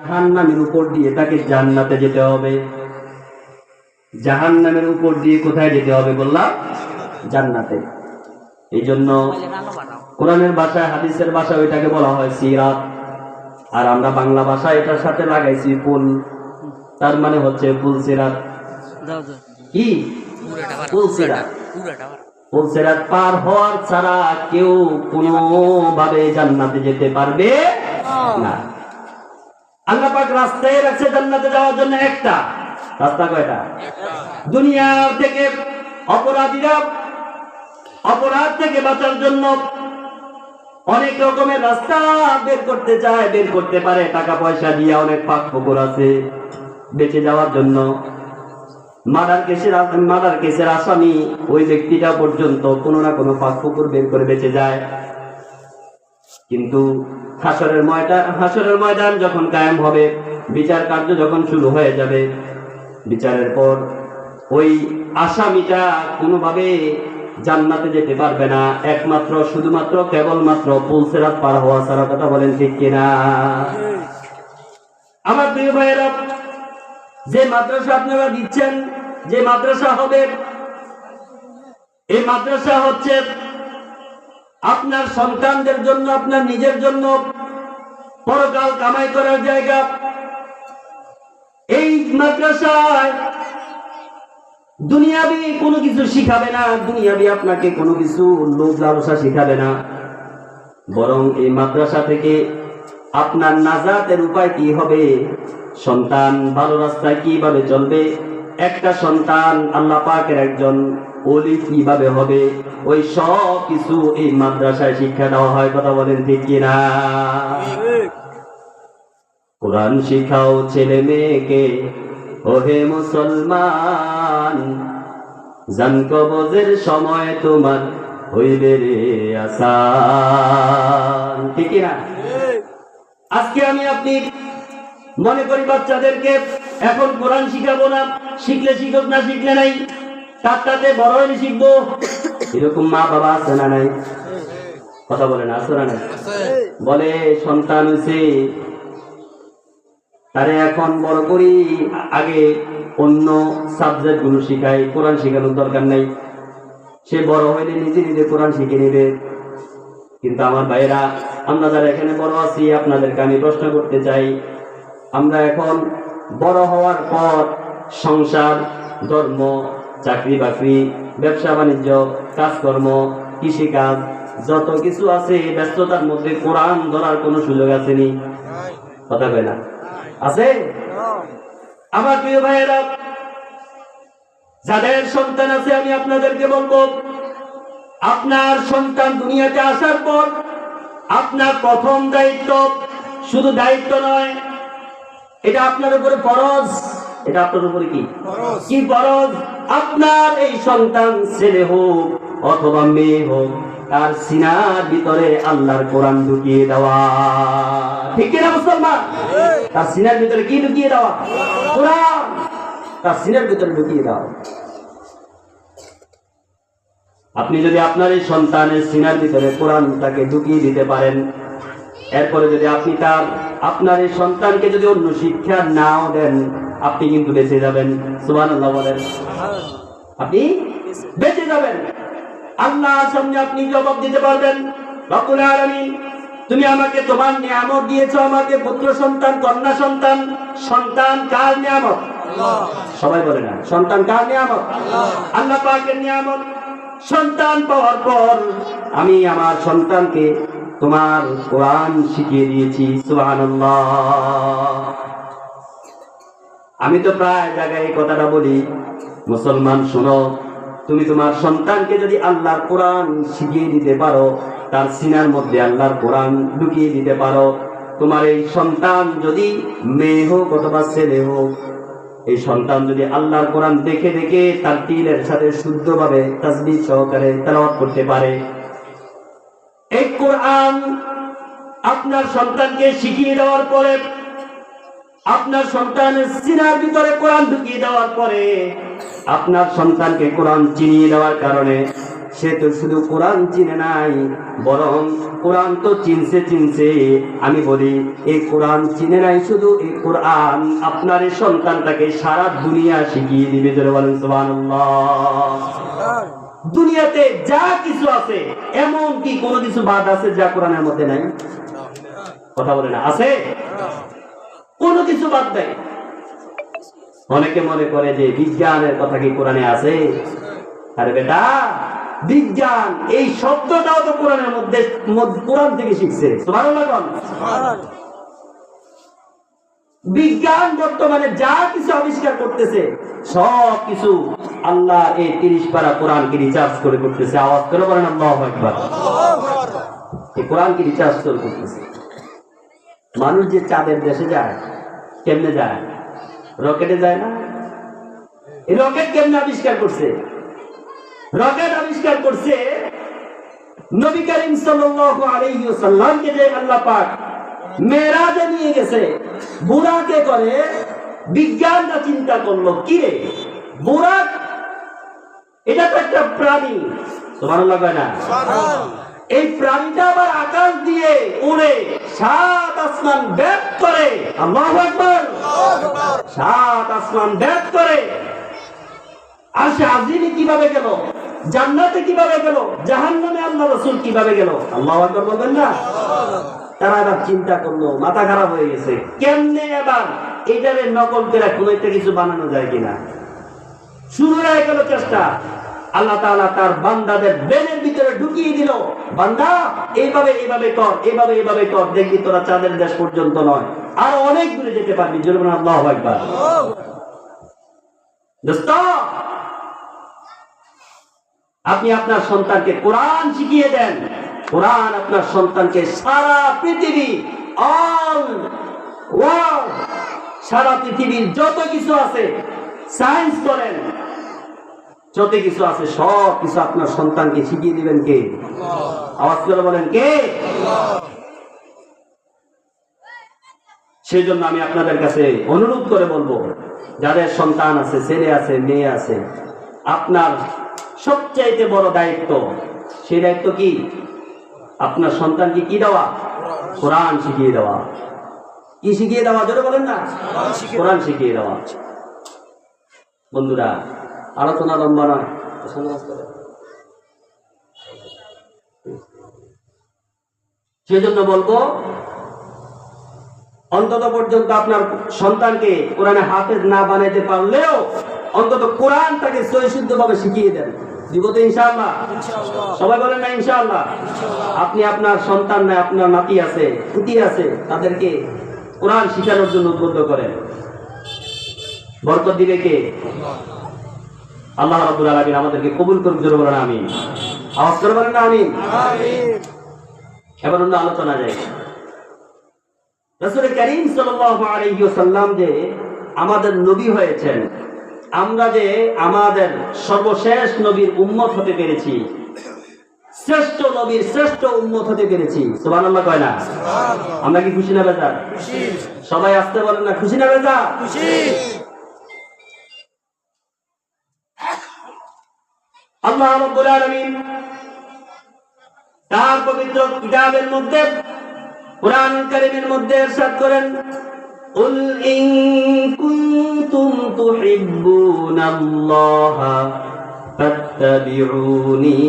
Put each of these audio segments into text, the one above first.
জাহান্নামের উপর দিয়ে তাকে জান্নাতে যেতে হবে। জাহান্নামের উপর দিয়ে কোথায় যেতে হবে বললাম? জান্নাতে। এই জন্য কোরআনের ভাষায়, হাদিসের ভাষায় ওইটাকে বলা হয় সিরাত। আর আমরা বাংলা ভাষায় এটার সাথে লাগাইছি পুল তার মানে হচ্ছে পুল সিরাত। কি? পুল সিরাত। পুল সিরাত পার হওয়ার ছাড়া কেউ কোনোভাবে জান্নাতে যেতে পারবে না। আল্লাহ পাক রাস্তায় রাখছে জান্নাতে যাওয়ার জন্য একটা। রাস্তা কয়টা? দুনিয়া থেকে অপরাধীরা অপরাধ থেকে বাঁচার জন্য অনেক রকমের রাস্তা বের করতে চায়, বের করতে পারে। টাকা পয়সা দিয়ে অনেক পাক পুকুর আছে বেঁচে যাওয়ার জন্য। মার্ডার কেসের মার্ডার কেসের আসামি ওই ব্যক্তিটা পর্যন্ত কোনো না কোনো পাক পুকুর বের করে বেঁচে যায়। কিন্তু হাসরের ময়দান হাসরের ময়দান যখন কায়েম হবে, বিচার কার্য যখন শুরু হয়ে যাবে, বিচারের পর ওই আসামিটা কোনোভাবে জান্নাতে যেতে পারবে না। একমাত্র, শুধুমাত্র, কেবলমাত্র পুলসেরাত পার হওয়া ছাড়া কথা বলেন ঠিক কিনা? আমার প্রিয় ভাইয়েরা, যে মাদ্রাসা আপনারা দিচ্ছেন, যে মাদ্রাসা হবে, এই মাদ্রাসা হচ্ছে আপনার সন্তানদের জন্য, আপনার নিজের জন্য পরকাল কামাই করার জায়গা। এই মাদ্রাসায় দুনিয়াবি কোনো কিছু শিখাবে না, দুনিয়াবি আপনাকে কোনো কিছু লোভ লালসা শিখাবে না। বরং এই মাদ্রাসা থেকে আপনার নাজাতের উপায় কি হবে? সন্তান ভালো রাস্তায় কীভাবে চলবে? একটা সন্তান আল্লাহ পাকের একজন ওলি কীভাবে হবে? ওই সব কিছু এই মাদ্রাসায় শিক্ষা দেওয়া হয়, কথা বলেন ঠিক কিনা? কোরআন শিখাও ছেলে মেয়েকে, ওহে মুসলমান, জান কবজের সময় তোমার হইবে রে আসান। ঠিক না আজকে আমি আপনি মনে করি বাচ্চাদেরকে এখন কোরআন শিখাবো না, শিখলে শিখুক না, শিখলে নাই। তাতে বড় হলে শিখব। এরকম মা বাবা আছে না নাই? কথা বলে না আছে না নাই? বলে সন্তান হয়েছে তারে এখন বড় করি আগে অন্য সাবজেক্টগুলো শিখাই কোরআন শেখানোর দরকার নাই। সে বড় হইলে নিজে নিজে কোরআন শিখে নেবে। কিন্তু আমার ভাইয়েরা আমরা যারা এখানে বড় আছি আপনাদেরকে আমি প্রশ্ন করতে চাই। আমরা এখন বড় হওয়ার পর সংসার ধর্ম চাকরি বাকরি, ব্যবসা বাণিজ্য, কাজকর্ম, কৃষিকাজ, যত কিছু আছে ব্যস্ততার মধ্যে কোরআন ধরার কোনো সুযোগ আসেনি কথা কয় না। আছে? আমার প্রিয় ভাইয়েরা, যাদের সন্তান আছে আমি আপনাদেরকে বলব, আপনার সন্তান দুনিয়াতে আসার পর আপনার প্রথম দায়িত্ব শুধু দায়িত্ব নয়, এটা আপনার উপরে ফরজ। এটা আপনার উপরে কি? কি ফরজ আপনার এই সন্তান ছেলে হোক অথবা মেয়ে হোক তার সিনার ভিতরে আল্লাহর কোরআন ঢুকিয়ে দেওয়া। ঠিক কিনা মুসলমান? তার সিনার ভিতরে কি ঢুকিয়ে দেওয়া? কোরআন। তার সিনার ভিতরে ঢুকিয়ে দেওয়া। আপনি যদি আপনার এই সন্তানের সিনার ভিতরে কোরআনটাকে ঢুকিয়ে দিতে পারেন এরপরে যদি আপনি তার আপনার এই সন্তানকে যদি অন্য শিক্ষা নাও দেন আপনি কিন্তু বেঁচে যাবেন। সুবান বলেন। আপনি বেঁচে যাবেন। আল্লাহর সামনে আপনি জবাব দিতে পারবেন। তুমি আমাকে তোমার নিয়ামত দিয়েছ আমাকে পুত্র সন্তান কন্যা সন্তান সন্তান কার নিয়ামত? সবাই বলে না সন্তান কার নিয়ামত? আল্লাহ পাকের নিয়ামত। সন্তান পাওয়ার পর আমি আমার সন্তানকে তোমার কোরআন শিখিয়ে দিয়েছি। সুবহানাল্লাহ। আমি তো প্রায় জায়গায় এই কথাটা বলি, মুসলমান শোনো, তুমি তোমার সন্তানকে যদি আল্লাহর কোরআন শিখিয়ে দিতে পারো, তার সিনার মধ্যে আল্লাহর কোরআন ঢুকিয়ে দিতে পারো, তোমার এই সন্তান যদি মেয়ে হোক অথবা ছেলে হোক, এই সন্তান যদি আল্লাহর কোরআন দেখে দেখে তার টিলের সাথে শুদ্ধভাবে তাসবিহ সহকারে তেলাওয়াত করতে পারে। এই কোরআন আপনার সন্তানকে শিখিয়ে দেওয়ার পরে আপনার সন্তানের সিনার ভিতরে কোরআন ঢুকিয়ে দেওয়ার পরে, আপনার সন্তানকে কোরআন চিনিয়ে দেওয়ার কারণে সে তো শুধু কোরআন চিনে নাই, বরং কোরআন তো চিনছে চিনছে। আমি বলি, এই কোরআন চিনে নাই শুধু, এই কোরআন আপনার এই সন্তানটাকে সারা দুনিয়া শিখিয়ে দিবে বলেন দুনিয়াতে যা কিছু আছে, এমন কি কোনো কিছু বাদ আছে যা কোরআনের মধ্যে নাই? কথা বলে না, আছে? কোনো কিছু বাদ দেয়। অনেকে মনে করে যে বিজ্ঞানের কথা কি কোরআনে আছে? আরে বেটা, বিজ্ঞান, এই শব্দটাও তো কোরআনের মধ্যে কোরআন থেকে শিখছে। বিজ্ঞান বর্তমানে যা কিছু আবিষ্কার করতেছে, সব কিছু আল্লাহ এই তিরিশ পারা কোরআনকে রিচার্জ করে করতেছে। আওয়াজ করে বলেন, আল্লাহ একবার এই কোরআনকে রিচার্জ করে করতেছে। মানুষ যে চাঁদের দেশে যায়, কেমনে যায়? রকেটে যায় না? রকেট কেমনে আবিষ্কার করছে? রকেট আবিষ্কার করছে নবী করিম সাল্লাল্লাহু আলাইহি যে আল্লাহ পাক মেরাজে নিয়ে গেছে। বুড়াকে করে বিজ্ঞানটা চিন্তা করল, কি রে? বুড়াক এটা তো একটা প্রাণী। সুবহানাল্লাহ কয় না? এই প্রাণীটা আবার আকাশ দিয়ে উড়ে সাত আসমান ব্যাপ করে। আল্লাহু আকবার। সাত আসমান ব্যাপ করে। আর সে কীভাবে গেল? জান্নাতে কীভাবে গেল? জাহান্নামে আল্লাহ রসুল কীভাবে গেল? আল্লাহ আকবার বলবেন না? তারা এবার চিন্তা করল, মাথা খারাপ হয়ে গেছে। কেমনে এবার এটারে নকল করে কোনো একটা কিছু বানানো যায় কিনা? শুরু হয়ে গেল চেষ্টা। আল্লাহ তাআলা তার বান্দাদের ব্রেনের ভিতরে ঢুকিয়ে দিল। বান্দা, এইভাবে এইভাবে কর, এইভাবে এইভাবে কর, দেখবি তোরা চাঁদের দেশ পর্যন্ত নয়। আর অনেক দূরে যেতে পারবি আল্লাহু দোস্ত আপনি আপনার সন্তানকে কোরআন শিখিয়ে দেন। কোরআন আপনার সন্তানকে সারা পৃথিবী অল সারা পৃথিবীর যত কিছু আছে সায়েন্স করেন। যত কিছু আছে সব কিছু আপনার সন্তানকে শিখিয়ে দিবেন কে? আওয়াজ করে বলেন কে? সেই জন্য আমি আপনাদের কাছে অনুরোধ করে বলব যাদের সন্তান আছে ছেলে আছে মেয়ে আছে আপনার সবচাইতে বড় দায়িত্ব সেই দায়িত্ব কি? আপনার সন্তানকে কি দেওয়া? কোরআন শিখিয়ে দেওয়া। কি শিখিয়ে দেওয়া? জোরে বলেন না। কোরআন শিখিয়ে দেওয়া। বন্ধুরা আলোচনা লম্বা নয়। সেই জন্য বলব অন্তত পর্যন্ত আপনার সন্তানকে কোরআনে হাফেজ না বানাইতে পারলেও অন্তত কোরআন তাকে সহিশুদ্ধ ভাবে শিখিয়ে দেন। দিব তো ইনশাআল্লাহ? সবাই বলেন না ইনশাআল্লাহ? আপনি আপনার সন্তান নাই আপনার নাতি আছে পুতি আছে তাদেরকে কোরআন শিখানোর জন্য উদ্বুদ্ধ করেন। বরকত দিবে কে? আল্লাহ রাব্বুল আলামিন আমাদেরকে কবুল করুক জোরে বলেন আমিন। আওয়াজ করে বলেন না আমিন? এবার অন্য আলোচনা যায় রসুল করিম ওয়াসাল্লাম যে আমাদের নবী হয়েছেন আমরা যে আমাদের সর্বশেষ নবীর উম্মত হতে পেরেছি শ্রেষ্ঠ নবীর শ্রেষ্ঠ উম্মত হতে পেরেছি সুবহানাল্লাহ কয় না? আমরা কি খুশি না বেজার? সবাই আসতে বলেন না খুশি না বেজার? আল্লাহ রাব্বুল আলামিন তার পবিত্র কিতাবের মধ্যে কোরআন কারীমের মধ্যে ارشاد করেন قل إن كنتم تحبون الله فاتبعوني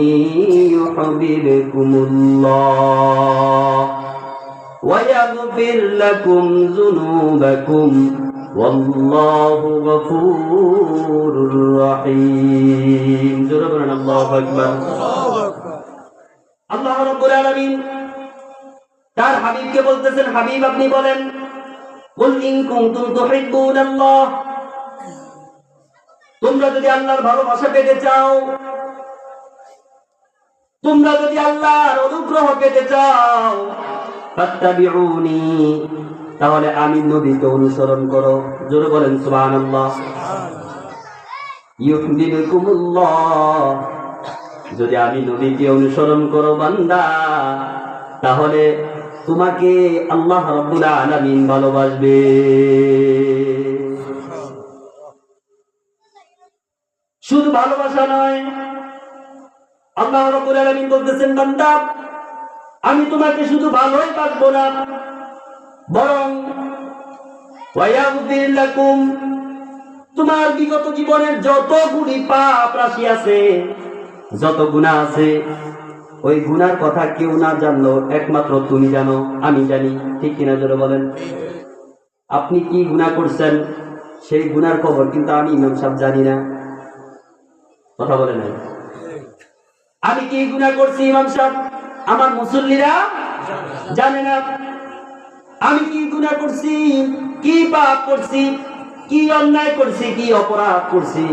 يحببكم الله ويغفر لكم ذنوبكم والله غفور رحيم তোমরা যদি আল্লাহর ভালোবাসা পেতে চাও, তোমরা যদি আল্লাহর অনুগ্রহ পেতে চাও তাহলে আমি নবীকে অনুসরণ করো। জোরে বলেন, সুবহানাল্লাহ। যদি আমি নবীকে অনুসরণ করো বান্দা, তাহলে তোমাকে আল্লাহ রাব্বুল আলামিন ভালোবাসবে। শুধু ভালোবাসা নয়, আল্লাহ রাব্বুল আলামিন বলতেছেন, বান্দা, আমি তোমাকে শুধু ভালোই বাসবো না, বরং ওয়ায়াগফির লাকুম তোমার বিগত জীবনের যত গুণী পাপ রাশি আছে, যত গুনাহ আছে, ওই গুনার কথা কেউ না জানলো, একমাত্র তুমি জানো, আমি জানি। ঠিক কিনা জোরে বলেন? আপনি কি গুনাহ করছেন? সেই গুনার খবর কিন্তু আমি ইমাম সাহেব জানি না। কথা বলে নাই? আমি কি গুনাহ করছি ইমাম সাহেব? আমার মুসল্লিরা জানে না। আমি কি গুনাহ করছি? কি পাপ করছি? কি অন্যায় করছি, কি অপরাধ করছি,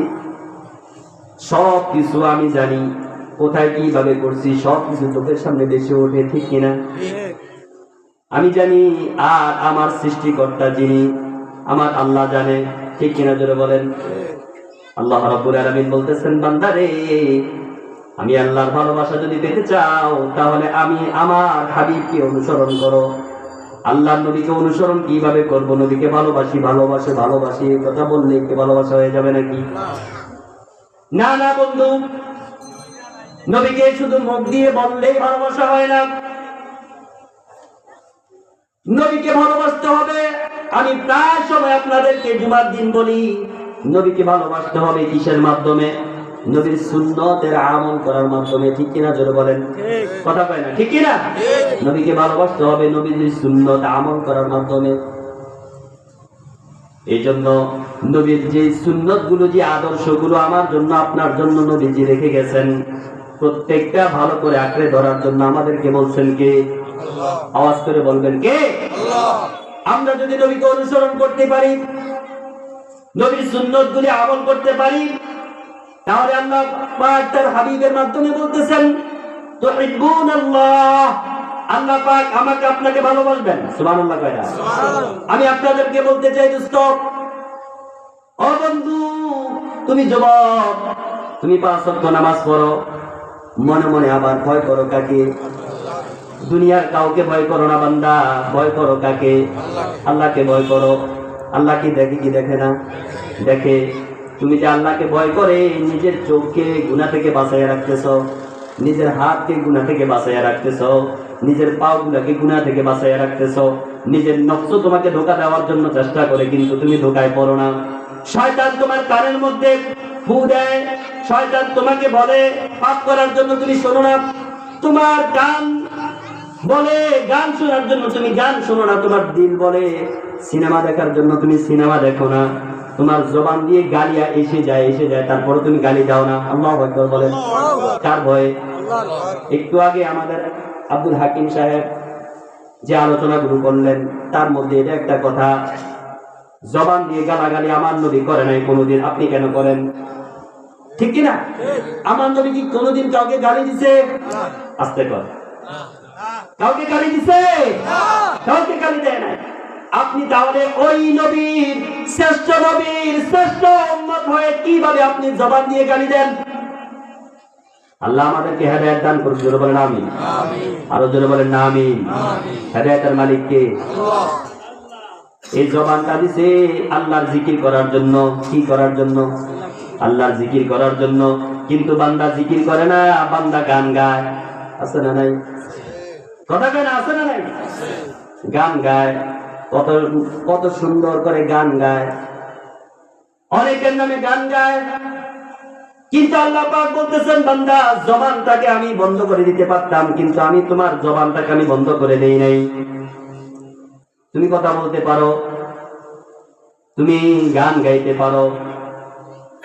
সব কিছু আমি জানি। কোথায় কীভাবে করছি, সব কিছু চোখের সামনে বেশি ওঠে, ঠিক কিনা আমি জানি আর আমার সৃষ্টিকর্তা যিনি, আমার আল্লাহ জানে, ঠিক কিনা জোরে বলেন? আল্লাহ রাব্বুল আলামিন বলতেছেন বান্দারে আমি আল্লাহর ভালোবাসা যদি পেতে চাও, তাহলে আমি আমার হাবিবকে অনুসরণ করো। আল্লাহর নবীকে অনুসরণ কীভাবে করব? নবীকে ভালোবাসি, ভালোবাসে, ভালোবাসি, এই কথা বললে কি ভালোবাসা হয়ে যাবে নাকি? না না, বন্ধু। নবীকে শুধু মুখ দিয়ে বললেই ভালোবাসা হয় না। নবীকে ভালোবাসতে হবে। আমি প্রায় সময় আপনাদেরকে জুমার দিন বলি, নবীকে ভালোবাসতে হবে কিসের মাধ্যমে? নবীর সুন্নতের আমল করার মাধ্যমে ঠিক কিনা জোরে বলেন। কথা কয় না ঠিক কিনা? নবীকে ভালোবাসতে হবে নবীর সুন্নত আমল করার মাধ্যমে। এই জন্য নবীর যে সুন্নতগুলো যে আদর্শগুলো আমার জন্য আপনার জন্য নবীজি রেখে গেছেন প্রত্যেকটা ভালো করে আঁকড়ে ধরার জন্য আমাদেরকে বলছেন কে? আওয়াজ করে বলবেন কে? আমরা যদি নবীকে অনুসরণ করতে পারি নবীর সুন্নত গুলি আমল করতে পারি তাহলে আল্লাহ পাক তার হাবিবের মাধ্যমে বলতেছেন তো আল্লাহ আল্লাহ পাক আমাকে আপনাকে ভালোবাসবেন। সুবহানাল্লাহ কয়টা আমি আপনাদেরকে বলতে চাই দোস্ত ও বন্ধু তুমি যুবক তুমি পাঁচ ওয়াক্ত নামাজ পড়ো মনে মনে আবার ভয় করো কাকে? দুনিয়ার কাউকে ভয় করো না বান্দা ভয় করো কাকে? আল্লাহকে ভয় করো। আল্লাহ কি দেখে কি দেখে না? দেখে তুমি যে আল্লাহকে ভয় করে, নিজের চোখকে গুণা থেকে বাঁচাইয়া রাখতেছ, নিজের হাতকে গুণা থেকে বাঁচাইয়া রাখতেছ, নিজের পাও গুলাকে গুণা থেকে বাঁচাইয়া রাখতেছ, নিজের নকশ তোমাকে ধোকা দেওয়ার জন্য চেষ্টা করে, কিন্তু তুমি ধোকায় পড়ো না। শয়তান তোমার কানের মধ্যে ফু দেয়, শয়তান তোমাকে বলে, পাপ করার জন্য তুমি শোনো না। তোমার গান বলে, গান শোনার জন্য তুমি গান শোনো না। তোমার দিল বলে, সিনেমা দেখার জন্য তুমি সিনেমা দেখো না। তোমার জবান দিয়ে গালিয়া এসে যায় এসে যায়, তারপরে তুমি গালি দাও না। আল্লাহ বলেন। কার ভয়ে? একটু আগে আমাদের আব্দুল হাকিম সাহেব যে আলোচনা গুলো করলেন, তার মধ্যে এটা একটা কথা। জবান দিয়ে গালাগালি আমার নবী করে নাই কোনোদিন, আপনি কেন করেন? ঠিক কিনা? আমার নবী কি কোনোদিন কাউকে গালি দিছে? আস্তে কর। কাউকে গালি দিছে? কাউকে গালি দেয় না আপনি তাহলে ওই নবীর শ্রেষ্ঠ নবীর শ্রেষ্ঠ উম্মত হয়ে কীভাবে আপনি জবান দিয়ে গালি দেন? আল্লাহ আমাদেরকে হেদায়ত দান করুন জোরে বলেন আমিন। আরও জোরে বলেন না আমিন। হেদায়তের মালিক কে এই জবানটা দিছে আল্লাহর জিকির করার জন্য। কি করার জন্য? আল্লাহর জিকির করার জন্য। কিন্তু বান্দা জিকির করে না বান্দা গান গায়। আছে না নাই? কথা কেন আছে না নাই? গান গায়। কত কত সুন্দর করে গান গায়। অনেকের নামে গান গায়। কিন্তু আল্লাহ পাক বলতেছেন, বান্দা, জবানটাকে আমি বন্ধ করে দিতে পারতাম, কিন্তু আমি তোমার জবানটাকে আমি বন্ধ করে দেই নাই। তুমি কথা বলতে পারো, তুমি গান গাইতে পারো,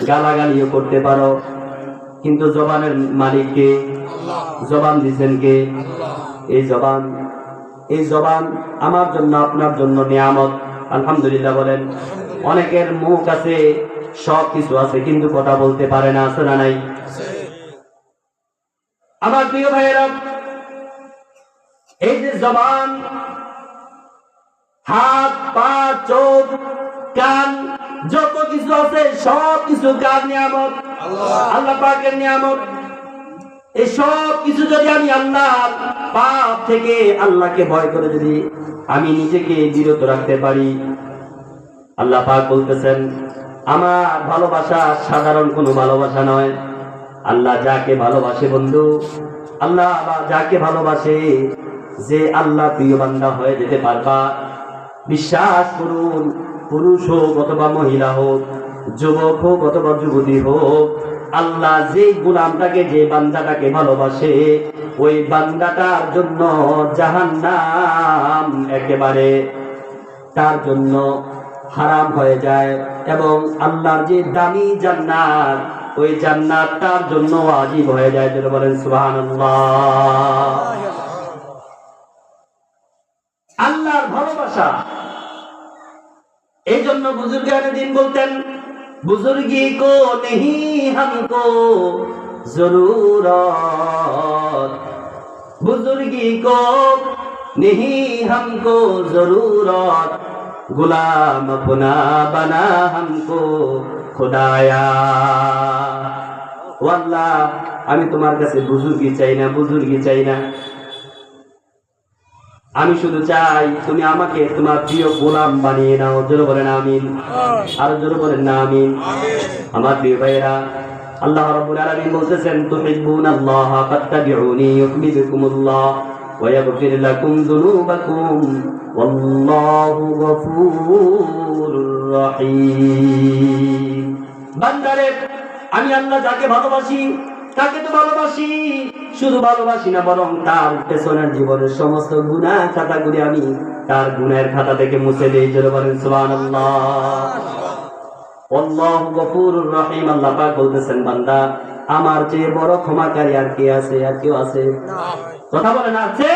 গালাগালিও করতে পারো, কিন্তু জবানের মালিককে, জবান দিছেন কে? এই জবান এই জবান আমার জন্য আপনার জন্য নিয়ামত। আলহামদুলিল্লাহ বলেন অনেকের মুখ আছে সব কিছু আছে কিন্তু কথা বলতে পারে না আছে না নাই? আমার প্রিয় ভাইয়েরা এই যে জবান হাত পা চোখ কান যত কিছু আছে সব কিছু কার নিয়ামত? আল্লাহ পাকের নিয়ামত। এই সব কিছু যদি আমি আল্লাহ পাপ থেকে আল্লাহকে ভয় করে যদি আমি নিজেকে বিরত রাখতে পারি, আল্লাহ পাক বলতেছেন, আমার ভালোবাসা সাধারণ কোনো ভালোবাসা নয়। আল্লাহ যাকে ভালোবাসে বন্ধু, আল্লাহ যাকে ভালোবাসে যে আল্লাহ প্রিয় বান্দা হয়ে যেতে পারবা। বিশ্বাস করুন, পুরুষ হোক অথবা মহিলা হোক, যুবক হোক অথবা যুবতী হোক আল্লাহ যে গুলামটাকে, যে বান্দাটাকে ভালোবাসে, ওই বান্দাটার জন্য জাহান্নাম একেবারে তার জন্য হারাম হয়ে যায় এবং আল্লাহর যে দামি জান্নাত, ওই জান্নাত তার জন্য আজীব হয়ে যায়। যেটা বলেন, সুবহানাল্লাহ। আল্লাহর ভালোবাসা। এই জন্য বুজুর্গান দিন বলতেন বুজুর্গি কো নেহি হামকো জরুরত বুজুর্গি কো নেহি হামকো জরুরত गुलाम अपना बना हमको खुदाया ও আল্লাহ আমি তোমার কাছে বুজুর্গি চাই না বুজুর্গি চাই না আমি শুধু চাই তুমি আমাকে তোমার প্রিয় গোলাম বানিয়ে নাও। জোরে বলেন আমিন। আরও জোরে বলেন না আমিন। আমার প্রিয় ভাইয়েরা আল্লাহ রাব্বুল আলামিন বলতেছেন তুহিব্বুন আল্লাহ ফাত্তাবিউনি ইউহিব্বুকুমুল্লাহ ওয়া ইয়াগফির লাকুম যুনুবাকুম ওয়াল্লাহু গফুরুর রহিম। বান্দারে আমি আল্লাহ যাকে ভালোবাসি তাকে তো ভালোবাসি। শুধু ভালোবাসি না, বরং তার পেছনের জীবনের সমস্ত গুনাহ খাতাগুলি আমি তার গুনাহের খাতা থেকে মুছে দিই, জোরে বলেন আল্লাহু গফুরুর রহিম, আল্লাহ পাক বলতেছেন, বান্দা, আমার চেয়ে বড় ক্ষমাকারী আর কে আছে, আর কেউ আছে? কথা বলেন, আছে?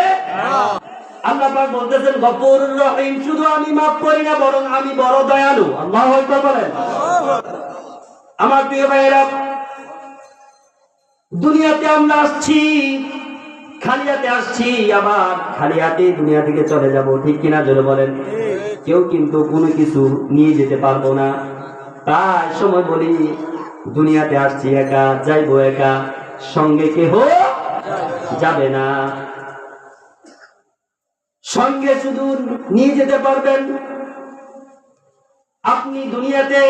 আল্লাহ পাক বলতেছেন, গফুরুর রহিম, শুধু আমি মাফ করি না, বরং আমি বড় দয়ালু। আল্লাহু বলেন। আমার প্রিয় ভাইয়েরা দুনিয়াতে আমরা আসছি, খালিয়াতে আসছি, আবার খালিয়াতে দুনিয়া থেকে চলে যাব, ঠিক কিনা জোরে বলেন? কেউ কিন্তু কোনো কিছু নিয়ে যেতে পারব না। তাই সময় বলি, দুনিয়াতে আসছি একা, যাইবো একা, সঙ্গে কেহ যাবে না। সঙ্গে শুধু নিয়ে যেতে পারবেন। আপনি দুনিয়াতে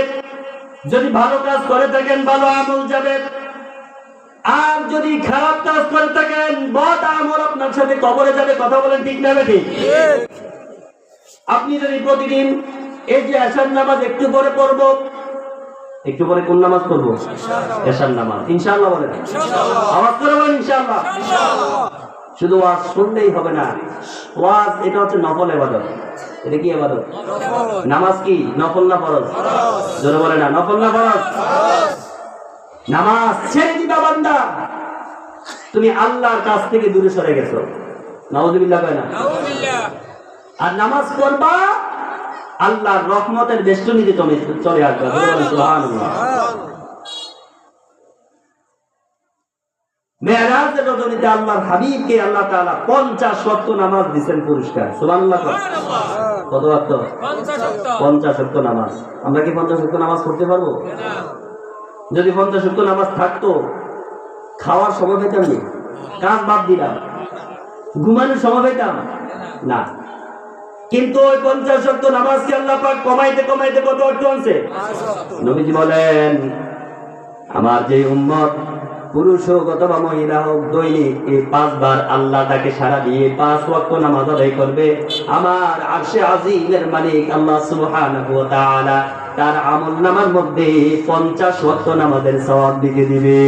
যদি ভালো কাজ করে থাকেন, ভালো আমল যাবে। আর যদি খারাপ কাজ করে থাকেন বদ আমল আপনার সাথে কবরে যাবে কথা বলেন ঠিক না ঠিক আপনি যদি প্রতিদিন এই যে আসার নামাজ একটু পরে পড়ব একটু পরে কোন নামাজ পড়ব? এসার নামাজ। ইনশাআল্লাহ বলেন। আওয়াজ করে বলেন ইনশাআল্লাহ। শুধু ওয়াজ শুনলেই হবে না। ওয়াজ এটা হচ্ছে নফল এবাদত এটা কি এবাদত নামাজ কি? নফল না ফরজ? জোরে বলে না নফল না ফরজ। নামাজ ছেড়ে দিবা বান্দা। তুমি আল্লাহর কাছ থেকে দূরে সরে গেছো। নাউজুবিল্লাহ কয় না? আর নামাজ পড়বা আল্লাহর রহমতের বেষ্টনীতে চলে চলে আসবে। সুবহানাল্লাহ। মেয়েরাজের রজনীতে আল্লাহর হাবিবকে আল্লাহ তাআলা 50 ওয়াক্ত নামাজ দিবেন পুরস্কার। সুবহানাল্লাহ। কত ওয়াক্ত? 50 ওয়াক্ত। নামাজ। আমরা কি 50 ওয়াক্ত নামাজ পড়তে পারব? যদি 50 ওয়াক্ত নামাজ থাকতো খাওয়ার সময় পেতাম নি? কাজ বাদ দিলাম। ঘুমানোর সময় পেতাম? না। কিন্তু ওই পঞ্চাশ ওয়াক্ত নামাজকে আল্লাহ পাক কমাইতে কমাইতে কত অর্থ আনছে? নবীজি বলেন আমার যে উম্মত পুরুষ হোক অথবা মহিলা হোক দৈনিক এই পাঁচবার আল্লাহ তাকে সারা দিয়ে পাঁচ ওয়াক্ত নামাজ আদায় করবে। আমার আরশে আজিমের মালিক আল্লাহ সুবহানাহু ওয়া তাআলা তার আমল নামার মধ্যে পঞ্চাশ ওয়াক্ত নামাজের সওয়াব দিকে দিবে।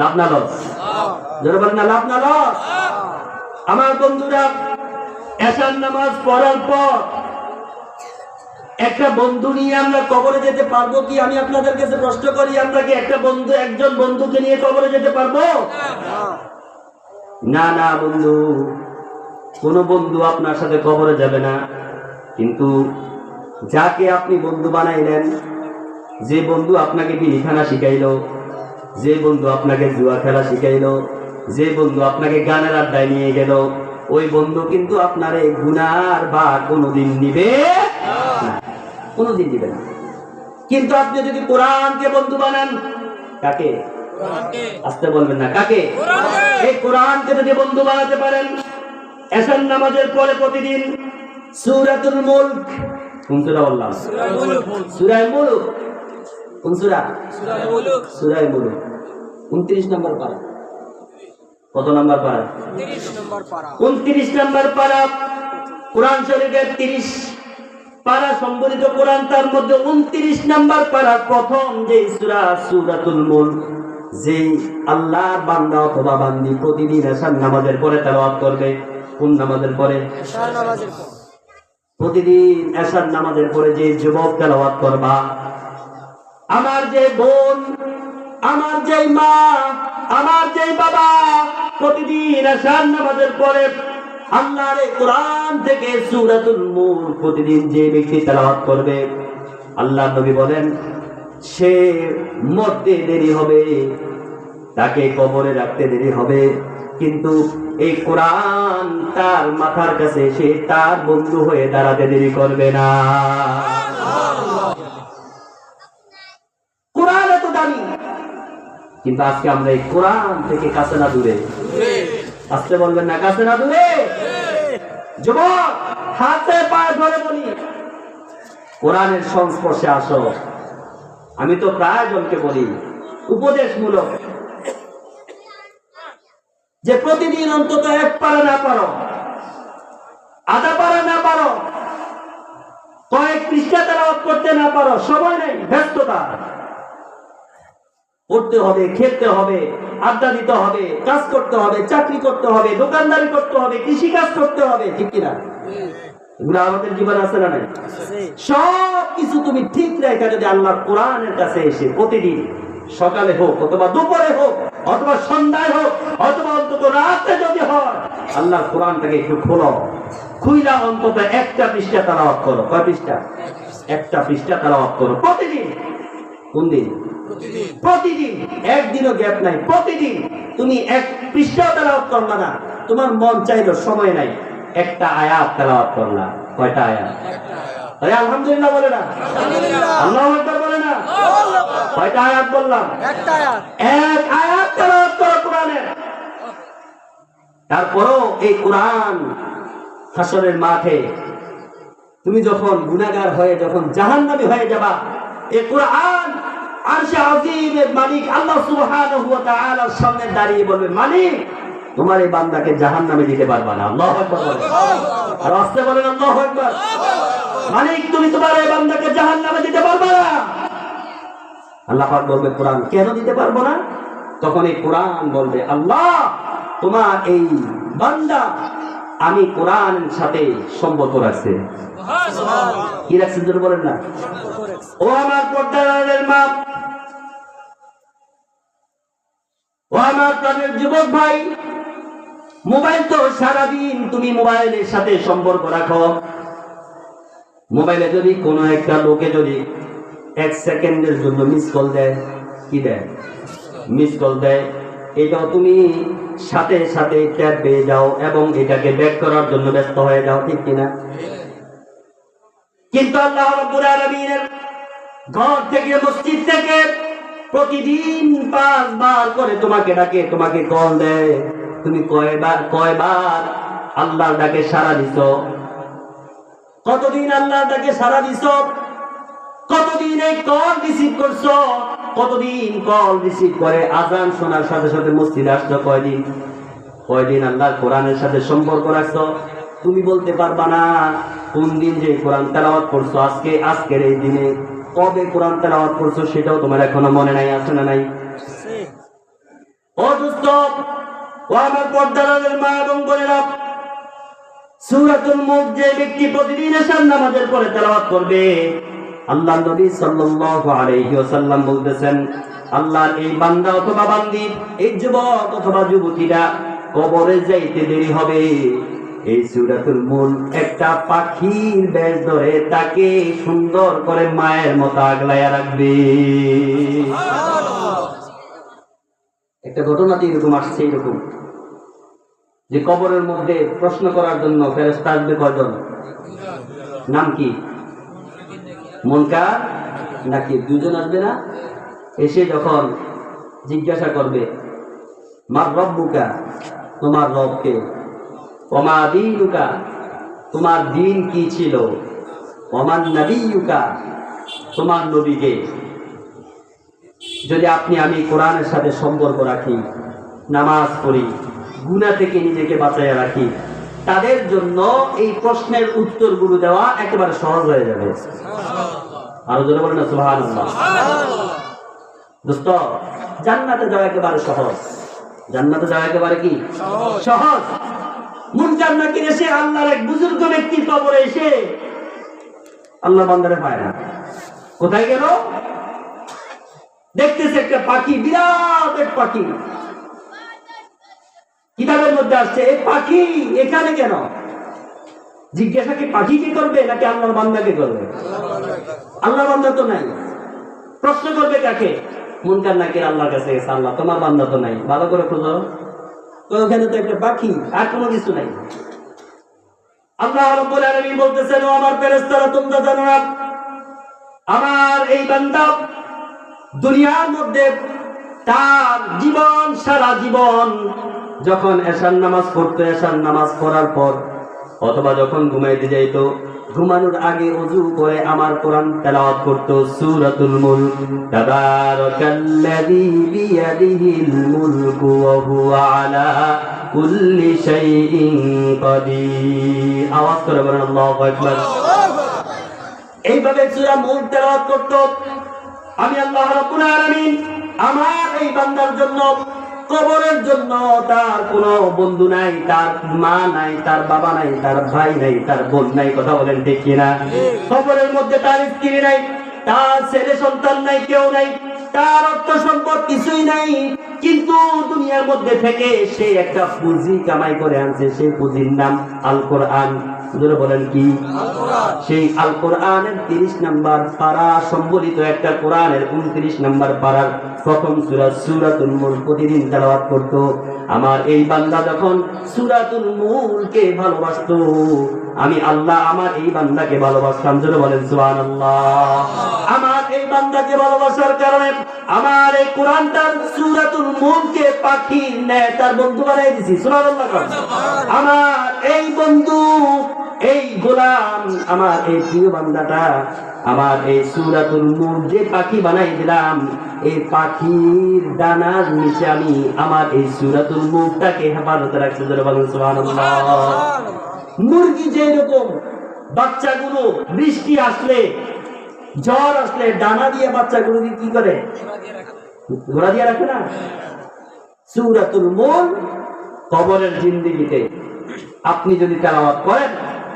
লাভ না লস? জোরে বলেন না, লাভ না লস? আমার বন্ধুরা এসার নামাজ পড়ার পর একটা বন্ধু নিয়ে আমরা কবরে যেতে পারব কি? আমি আপনাদের কাছে প্রশ্ন করি, আমরা কি একটা বন্ধু, একজন বন্ধুকে নিয়ে কবরে যেতে পারব? না না, বন্ধু। কোনো বন্ধু আপনার সাথে কবরে যাবে না। কিন্তু যাকে আপনি বন্ধু বানাইলেন, যে বন্ধু আপনাকে বিলিখানা শিখাইল, যে বন্ধু আপনাকে জুয়া খেলা শিখাইল, যে বন্ধু আপনাকে গানের আড্ডায় নিয়ে গেল, ওই বন্ধু কিন্তু আপনার এই গুনার বা কোনোদিন নিবে কোনোদিন দিবে না। কিন্তু আপনি যদি কোরআনকে বন্ধু বানান কাকে? আসতে বলবেন না কাকে? এই কোরআনকে যদি বন্ধু বানাতে পারেন এসান নামাজের পরে প্রতিদিন সূরাতুল মুলক কোন সূরা বললাম? সূরা মুলক। কোন সুরা? সুরাই মুলুক। উনত্রিশ নম্বর পারা। কত নম্বর পারা। উনত্রিশ নম্বর পারা। কোরআন শরীফের তিরিশ পারা সম্বলিত কোরআন তার মধ্যে উনত্রিশ নম্বর পারা প্রথম যে সুরা সুরাতুল মুল যে আল্লাহ বান্দা অথবা বান্দি প্রতিদিন এসার নামাজের পরে তেলাওয়াত করবে কোন নামাজের পরে? প্রতিদিন এসার নামাজের পরে যে যুবক তেলাওয়াত করবা আমার যে বোন আমার যে মা আমার যে বাবা প্রতিদিন এসার নামাজের পরে আল্লাহর কোরআন থেকে সূরাতুল প্রতিদিন যে ব্যক্তি তেলাওয়াত করবে আল্লাহ নবী বলেন সে মরতে দেরি হবে তাকে কবরে রাখতে দেরি হবে কিন্তু এই কোরআন তার মাথার কাছে সে তার বন্ধু হয়ে দাঁড়াতে দেরি করবে না। কোরআন এত দামি কিন্তু আজকে আমরা এই কোরআন থেকে কাছে না দূরে। আসতে বলবেন না কাছে না দূরে। কোরআনের সংস্পর্শে আসো। আমি তো প্রায় জনকে বলি, উপদেশমূলক। যে প্রতিদিন অন্তত এক পারা না পারো, আধা পারা না পারো, কয়েক পৃষ্ঠা তারা করতে না পারো, সময় নেই, ব্যস্ততা। পড়তে হবে খেলতে হবে আড্ডা দিতে হবে কাজ করতে হবে চাকরি করতে হবে দোকানদারি করতে হবে কৃষি কাজ করতে হবে ঠিক কিনা? এগুলো আমাদের জীবন আছে না নাই? সব কিছু তুমি ঠিক রেখে যদি আল্লাহর কোরআনের কাছে এসে প্রতিদিন সকালে হোক অথবা দুপুরে হোক অথবা সন্ধ্যায় হোক অথবা অন্তত রাতে যদি হয় আল্লাহর কোরআনটাকে একটু খোলো। খুইলা অন্তত একটা পৃষ্ঠা তারা করো। কয় পৃষ্ঠা? একটা পৃষ্ঠা তালাওয়াত করো। প্রতিদিন। কোন দিন? প্রতিদিন। একদিনও গ্যাপ নাই। প্রতিদিন। তুমি এক পৃষ্ঠা তেলাওয়াত করলা না। তোমার মন চাইলো সময় নাই। একটা আয়াত তেলাওয়াত করলা। কয়টা আয়াত? আরে আলহামদুলিল্লাহ বলে না। আল্লাহ আকবার বলে না। কয়টা আয়াত বললাম? এক আয়াত তেলাওয়াত করো কোরআনের। তারপরও এই কোরআন হাসরের মাঠে তুমি যখন গুনাহগার হয়ে যখন জাহান্নামী হয়ে যাবা এই কোরআন আরশে আজিমের মালিক আল্লাহ সুবহানাহু ওয়া তাআলার সামনে দাঁড়িয়ে বলবে মালিক তোমার এই বান্দাকে জাহান্নামে দিতে পারবা না। আল্লাহু আকবার আর আস্তে বলেন আল্লাহু আকবার। মালিক তুমি তোমার এই বান্দাকে জাহান্নামে দিতে পারবা না। আল্লাহ পাক বলবে কোরআন কেন দিতে পারব না? তখন এই কোরআন বলবে আল্লাহ তোমার এই বান্দা আমি কোরআনের সাথে সম্পর্ক রাখছে। কি রাখছেন বলেন না? ও আমার পর্দারের মা ও আমার প্রাণের যুবক ভাই, মোবাইল তো সারাদিন তুমি মোবাইলের সাথে সম্পর্ক রাখো। মোবাইলে যদি কোনো একটা লোকে যদি এক সেকেন্ডের জন্য মিস কল দেয়, কি দেয়? মিস কল দেয়, এটাও তুমি সাথে সাথে ট্যাব পেয়ে যাও এবং এটাকে ব্যাক করার জন্য ব্যস্ত হয়ে যাও, ঠিক কিনা? কিন্তু আল্লাহ রাব্বুল আলামিনের ঘর থেকে, মসজিদ থেকে প্রতিদিন পাঁচবার করে তোমাকে ডাকে, তোমাকে কল দেয়। তুমি কয়বার কয়বার আল্লাহর ডাকে সাড়া দিছ? কতদিন আল্লাহর ডাকে সাড়া দিছ? কতদিন এই কল রিসিভ করছ? কতদিন কল রিসিভ করে আজান শোনার সাথে সাথে মসজিদে আসছো কয়দিন? কয়দিন আল্লাহর কোরআনের সাথে সম্পর্ক রাখছো? তুমি বলতে পারবা না, কোন দিন যে কোরআন তেলাওয়াত করছ, আজকে, আজকের এই দিনে? কবে কোরআন তেলাওয়াত করছ সেটাও তোমার এখনও মনে নাই, আছে না নাই? ও ও আমার মা এবং বোনেরা মুখ যে ব্যক্তি প্রতিদিন নামাজের পরে তেলাওয়াত করবে, আল্লাহ নবী সাল্লাল্লাহু আলাইহি ওয়াসাল্লাম বলতেছেন, আল্লাহর এই বান্দা অথবা বান্দি, এই যুবক অথবা যুবতীরা কবরে যাইতে দেরি হবে। এই সূরাতুল মূল একটা পাখির বেশ ধরে তাকে সুন্দর করে মায়ের মতো আগলাইয়া রাখবে। একটা ঘটনা ঘটনাতে এরকম আসছে এরকম। যে কবরের মধ্যে প্রশ্ন করার জন্য ফেরেস্তা আসবে কয়জন? নাম কি? মনকা নাকি দুজন আসবে না? এসে যখন জিজ্ঞাসা করবে, মার রব্বুকা তোমার রবকে। দিনুকা তোমার দিন কি ছিল? নবীকা তোমার নবীকে। যদি আপনি আমি কোরআনের সাথে সম্পর্ক রাখি নামাজ পড়ি গুণা থেকে নিজেকে বাঁচাইয়া রাখি তাদের জন্য এই প্রশ্নের উত্তরগুলো দেওয়া একেবারে সহজ হয়ে যাবে। আরও জোরে বলেন সুহান দোস্ত জান্নাতে যাওয়া একেবারে সহজ। জান্নাতে যাওয়া একেবারে কি? সহজ। মুনকার নাকির এসে আল্লাহর এক বুজুর্গ ব্যক্তির কবরে এসে আল্লাহ বান্দারে পায় না। কোথায় গেল? দেখতেছে একটা পাখি, বিরাট এক পাখি। কিতাবের মধ্যে আসছে এই পাখি, এখানে কেন? জিজ্ঞাসা কি পাখি কি করবে, নাকি আল্লাহর বান্দাকে করবে? আল্লাহ বান্দা তো নাই। প্রশ্ন করবে কাকে? মুনকার নাকি আল্লাহর কাছে আল্লাহ, তোমার বান্দা তো নাই। ভালো করে খোঁজো। ওখানে তো একটা পাখি, আর কোনো কিছু নাই। আল্লাহ রাব্বুল আলামিন বলতেছেন, ও আমার ফেরেশতারা, তোমরা জানো না, আমার এই বান্দা দুনিয়ার মধ্যে তার জীবন, সারা জীবন যখন এশার নামাজ পড়তো, এশার নামাজ পড়ার পর অথবা যখন ঘুমাইতে যাইতো ঘুমানোর আগে অজু করে আমার কোরআন তেলাওয়াত করত সূরাতুল মুলক। তাবারাকাল্লাযী বিয়াদিহিল মুলকু ওয়া হুয়া আলা কুল্লি শাইইন কাদির। আওয়াজ করে বলেন, আল্লাহু আকবার। এইভাবে সূরা মুলক তেলাওয়াত করত। আমি আল্লাহ রাব্বুল আলামিন, আমার এই বান্দার জন্য কবরের জন্য তার কোনো বন্ধু নাই, তার মা নাই, তার বাবা নাই, তার ভাই নাই, তার বোন নাই, কথা বলেন ঠিক কিনা? কবরের মধ্যে তার স্ত্রী নাই, তার ছেলে সন্তান নাই, কেউ নাই, তার অর্থ সম্পদ কিছুই নাই। কিন্তু দুনিয়ার মধ্যে থেকে সে একটা পুঁজি কামাই করে আনছে সেই পুঁজির নাম আল কোরআন বলেন কি? সেই আল কোরআনের তিরিশ নাম্বার পারা সম্বলিত একটা কোরআনের উনত্রিশ নাম্বার পাড়ার প্রথম সুরা সুরাতুল মূল প্রতিদিন তেলাওয়াত করতো। আমার এই বান্দা যখন সুরাতুল মূলকে ভালোবাসতো আমি আল্লাহ আমার এই বান্দাকে ভালোবাসতাম। জোরে বলেন সুহান আমার এই বান্দাকে ভালোবাসার কারণে আমার এই কোরআনটার সুরাতুল মূলকে পাখি নেয় তার বন্ধু বানাই দিছি। কর। আমার এই বন্ধু, এই গোলাম, আমার এই প্রিয় বান্দাটা, আমার এই সুরাতুল মূল যে পাখি বানাই দিলাম, এই পাখির ডানার নিচে আমি আমার এই সুরাতুল মুখটাকে হেফাজতে রাখছি। সুবহানাল্লাহ। মুরগি যে রকম বাচ্চাগুলো বৃষ্টি আসলে, জ্বর আসলে ডানা দিয়ে বাচ্চাগুলো কি করে? ঘোড়া দিয়ে রাখে না? সুরাতুল মূল কবরের জিন্দিগিতে। আপনি যদি তেলাওয়াত করেন,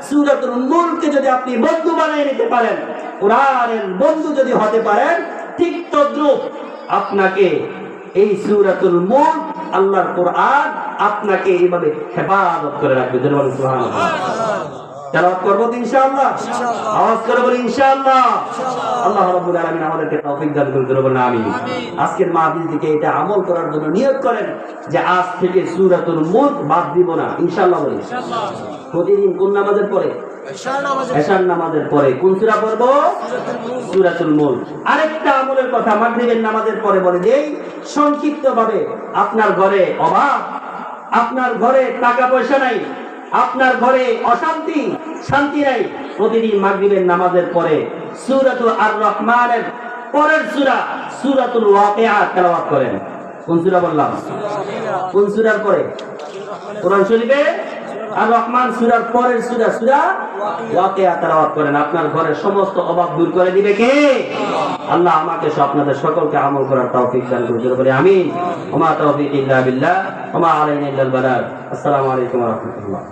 সুরাতুল মূলকে যদি আপনি বন্ধু বানিয়ে নিতে পারেন, কোরআনের বন্ধু যদি হতে পারেন, ঠিক তদ্রুপ আপনাকে এই সুরাতুল মূল আল্লাহর কোরআন আপনাকে এইভাবে হেফাজত করে রাখবে। তেলাওয়াত করব তো ইনশাআল্লাহ? আওয়াজ করে বলি ইনশাআল্লাহ। আল্লাহ রাব্বুল আলামিন আমাদেরকে তৌফিক দান করুন বলেন আমিন। আজকের মাহফিল থেকে এটা আমল করার জন্য নিয়ত করেন যে আজ থেকে সূরাতুল মুলক বাদ দিব না। ইনশাআল্লাহ বলি। প্রতিদিন কোন নামাজের পরে এশার নামাজের পরে। কোন সূরা পড়ব? সূরাতুল মুলক। আরেকটা আমলের কথা মাগরিবের নামাজের পরে বলে দেই সংক্ষিপ্ত ভাবে আপনার ঘরে অভাব, আপনার ঘরে টাকা পয়সা নাই, আপনার ঘরে অশান্তি, শান্তি নাই। প্রতিদিন মাগরিবের নামাজের পরে সূরাতুল আর রহমানের পরের সূরা, সূরাতুল ওয়াকিয়া তেলাওয়াত করেন। কোন সূরা বললাম? কোন সূরার পরে? কোরআন শরীফে? আর রহমান সুরার পরের সুরা সুরা ওয়াকিয়া করেন। আপনার ঘরের সমস্ত অভাব দূর করে দিবে কে? আল্লাহ আমাকে আপনাদের সকলকে আমল করার তৌফিক দান করুন। জোরে বলি, আমিন। ওমা ইল্লা বিল্লাহ, ওমা আলাইনা ইল্লাল বালাগ। আসসালামু আলাইকুম ওয়া রাহমাতুল্লাহ।